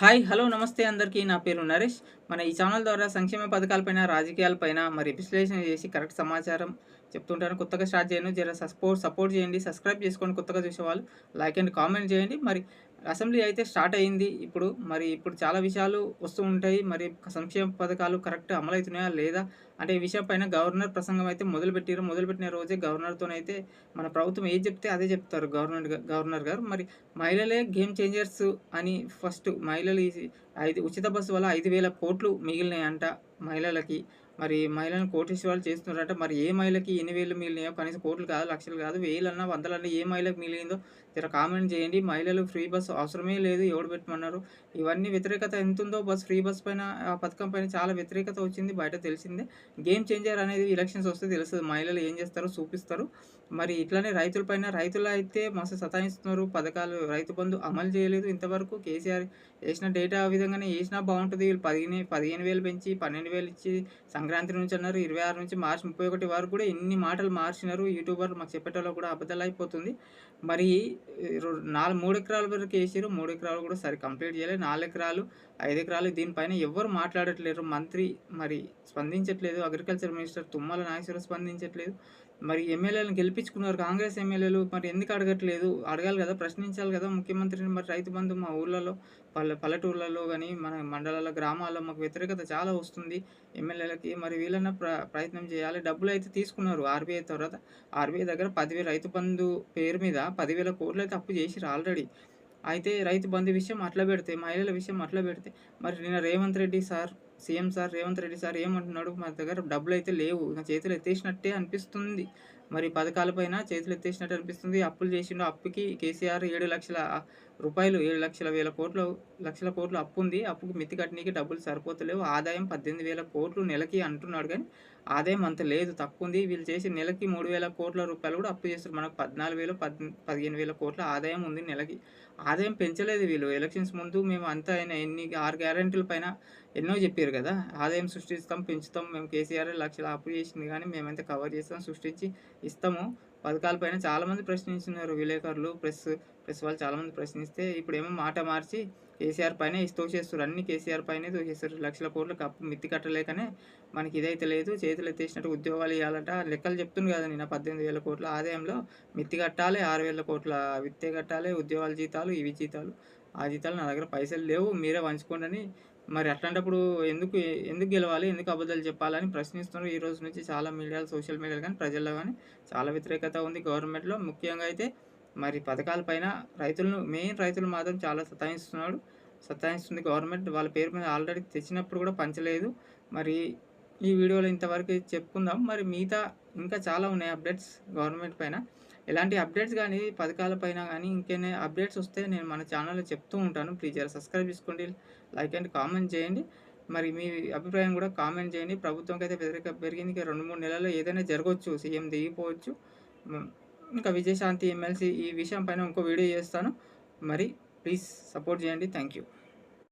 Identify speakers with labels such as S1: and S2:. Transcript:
S1: Hi hello నమస్తే అందరికీ. నా పేరు నరేష్. మన ఈ ఛానల్ ద్వారా సంక్షేమ పథకాలపైన రాజకీయాలపైన మరి విశ్లేషణ చేసి కరెక్ట్ సమాచారం చెప్తుంటాను. కొత్తగా స్టార్ట్ చేయను. జర సపోర్ట్ సపోర్ట్ చేయండి. సబ్స్క్రైబ్ చేసుకోండి కొత్తగా చూసేవాళ్ళు లైక్ అండ్ కామెంట్ చేయండి. మరి అసెంబ్లీ అయితే స్టార్ట్ అయ్యింది ఇప్పుడు మరి ఇప్పుడు చాలా విషయాలు వస్తూ ఉంటాయి. మరి సంక్షేమ పథకాలు కరెక్ట్ అమలవుతున్నాయా లేదా? అంటే ఈ విషయం పైన గవర్నర్ ప్రసంగం అయితే మొదలుపెట్టారు. మొదలుపెట్టిన రోజే గవర్నర్తోనైతే మన ప్రభుత్వం ఏది చెప్తే అదే చెప్తారు గవర్నర్ గవర్నర్ గారు. మరి మహిళలే గేమ్ చేంజర్స్ అని ఫస్ట్ మహిళలు ఐదు ఉచిత బస్సు వల్ల ఐదు వేల కోట్లు మిగిలినాయంట మహిళలకి. మరి మహిళలను కోటీశ్వరాలు చేస్తున్నారంటే మరి ఏ మహిళకి ఎన్ని వేలు మిగిలినాయో కనీసం కోట్లు కాదు లక్షలు కాదు వేలన్నా వందలన్నా ఏ మహిళకి మిగిలిందో జర కామెంట్ చేయండి. మహిళలు ఫ్రీ బస్ అవసరమే లేదు ఎవడు పెట్టమన్నారు? ఇవన్నీ వ్యతిరేకత ఎంతుందో బస్ ఫ్రీ బస్ పైన ఆ పథకం పైన చాలా వ్యతిరేకత వచ్చింది బయట తెలిసిందే. గేమ్ చేంజర్ అనేది ఎలక్షన్స్ వస్తే తెలుస్తుంది మహిళలు ఏం చేస్తారో చూపిస్తారు. మరి ఇట్లానే రైతులపైన రైతులు అయితే మస్తు సతాయిస్తున్నారు పథకాలు రైతు బంధు అమలు చేయలేదు ఇంతవరకు. కేసీఆర్ వేసిన డేటా ఆ విధంగానే వేసినా బాగుంటుంది. వీళ్ళు పదిహేను పదిహేను వేలు పెంచి పన్నెండు వేలు ఇచ్చి సంక్రాంతి నుంచి అన్నారు ఇరవై ఆరు నుంచి మార్చి ముప్పై ఒకటి వరకు కూడా ఎన్ని మాటలు మార్చినారు యూట్యూబర్లు మాకు చెప్పేటోళ్ళు కూడా అబద్ధాలు అయిపోతుంది మరి నాలుగు మూడు ఎకరాల వరకు వేసారు మూడు ఎకరాలు కూడా సరి కంప్లీట్ చేయలేదు నాలుగు ఎకరాలు ఐదు ఎకరాలు దీనిపైన ఎవరు మాట్లాడట్లేరు. మంత్రి మరి స్పందించట్లేదు. అగ్రికల్చర్ మినిస్టర్ తుమ్మల నాగేశ్వర స్పందించట్లేదు. మరి ఎమ్మెల్యేలను గెలిపించుకున్నారు. కాంగ్రెస్ ఎమ్మెల్యేలు మరి ఎందుకు అడగట్లేదు? అడగాలి కదా ప్రశ్నించాలి కదా ముఖ్యమంత్రిని. మరి రైతు బంధు మా ఊళ్ళలో పల్లె పల్లెటూర్లలో కానీ మన మండలాల గ్రామాల్లో మాకు వ్యతిరేకత చాలా వస్తుంది. ఎమ్మెల్యేలకి మరి వీళ్ళన్న ప్ర ప్రయత్నం చేయాలి. డబ్బులు అయితే తీసుకున్నారు ఆర్బీఐ తర్వాత. ఆర్బీఐ దగ్గర పదివేల రైతు బంధు పేరు మీద పదివేల కోట్లు అయితే అప్పు చేసిరు ఆల్రెడీ. అయితే రైతు బంధు విషయం అట్లా పెడితే మహిళల విషయం అట్లా పెడితే మరి నిన్న Revanth Reddy sir CM sir Revanth Reddy sir ఏమంటున్నాడు మా దగ్గర డబ్బులు అయితే లేవు ఇంకా చేతులు ఎత్తేసినట్టే అనిపిస్తుంది. మరి పథకాలపైన చేతులు ఎత్తేసినట్టు అనిపిస్తుంది. అప్పులు చేసిండు అప్పుకి కేసీఆర్ ఏడు లక్షల రూపాయలు ఏడు లక్షల వేల కోట్లు లక్షల కోట్లు అప్పు ఉంది. అప్పుకి మితి కట్టడానికి డబ్బులు సరిపోతలేవు. ఆదాయం పద్దెనిమిది వేల కోట్లు నెలకి అంటున్నాడు కానీ ఆదాయం అంత లేదు తక్కువ ఉంది. వీళ్ళు చేసి నెలకి మూడు వేల కోట్ల రూపాయలు కూడా అప్పు చేస్తారు మనకు పద్నాలుగు వేలు పద్ పదిహేను వేల కోట్ల ఆదాయం ఉంది నెలకి. ఆదాయం పెంచలేదు వీళ్ళు. ఎలక్షన్స్ ముందు మేము అంతా అయినా ఎన్ని ఆరు గ్యారెంటీల పైన ఎన్నో చెప్పారు కదా ఆదాయం సృష్టిస్తాం పెంచుతాం మేము కేసీఆర్ లక్షల అప్పు చేసింది కానీ మేమైతే కవర్ చేస్తాం సృష్టించి ఇస్తాము. పథకాలపైన చాలామంది ప్రశ్నించున్నారు విలేకరులు ప్రెస్ ప్రెస్ వాళ్ళు చాలామంది ప్రశ్నిస్తే ఇప్పుడు ఏమో మాట మార్చి కేసీఆర్ పైన తోసేస్తారు అన్ని కేసీఆర్ పైనే తోసేస్తారు లక్షల కోట్లు కప్పు మిత్తి కట్టలేకనే మనకి ఇదైతే లేదు. చేతులు ఎత్తేసినట్టు ఉద్యోగాలు ఇవ్వాలట లెక్కలు చెప్తుంది కదా నేను పద్దెనిమిది వేల కోట్ల ఆదాయంలో. మిత్తి కట్టాలి ఆరు వేల కోట్ల విత్తే కట్టాలి ఉద్యోగాల జీతాలు ఇవి జీతాలు. ఆ జీతాలు నా దగ్గర పైసలు లేవు. మీరే పంచుకోండి అని మరి అట్లాంటప్పుడు ఎందుకు ఎందుకు గెలవాలి ఎందుకు అబద్ధాలు చెప్పాలని ప్రశ్నిస్తున్నారు. ఈ రోజు నుంచి చాలా మీడియాలు సోషల్ మీడియాలు కానీ ప్రజల్లో కానీ చాలా వ్యతిరేకత ఉంది గవర్నమెంట్లో. ముఖ్యంగా అయితే మరి పథకాలపైన రైతులను మెయిన్ రైతులు మాత్రం చాలా సతాయిస్తున్నాడు. సతాయిస్తుంది గవర్నమెంట్. వాళ్ళ పేరు మీద ఆల్రెడీ తెచ్చినప్పుడు కూడా పంచలేదు. మరి ఈ వీడియోలో ఇంతవరకు చెప్పుకుందాం. మరి మిగతా ఇంకా చాలా ఉన్నాయి అప్డేట్స్ గవర్నమెంట్ పైన. ఎలాంటి అప్డేట్స్ కానీ పథకాల పైన కానీ ఇంకేనే అప్డేట్స్ వస్తే నేను మన ఛానల్లో చెప్తూ ఉంటాను. ప్లీజ్ సబ్స్క్రైబ్ చేసుకోండి లైక్ అండ్ కామెంట్ చేయండి. మరి మీ అభిప్రాయం కూడా కామెంట్ చేయండి. ప్రభుత్వంకి అయితే వ్యతిరేక పెరిగింది. రెండు మూడు నెలల్లో ఏదైనా జరగవచ్చు సీఎం దిగిపోవచ్చు. ఇంకా విజయశాంతి ఎమ్మెల్సీ ఈ విషయం పైన ఇంకో వీడియో చేస్తాను. మరి ప్లీజ్ సపోర్ట్ చేయండి. Thank you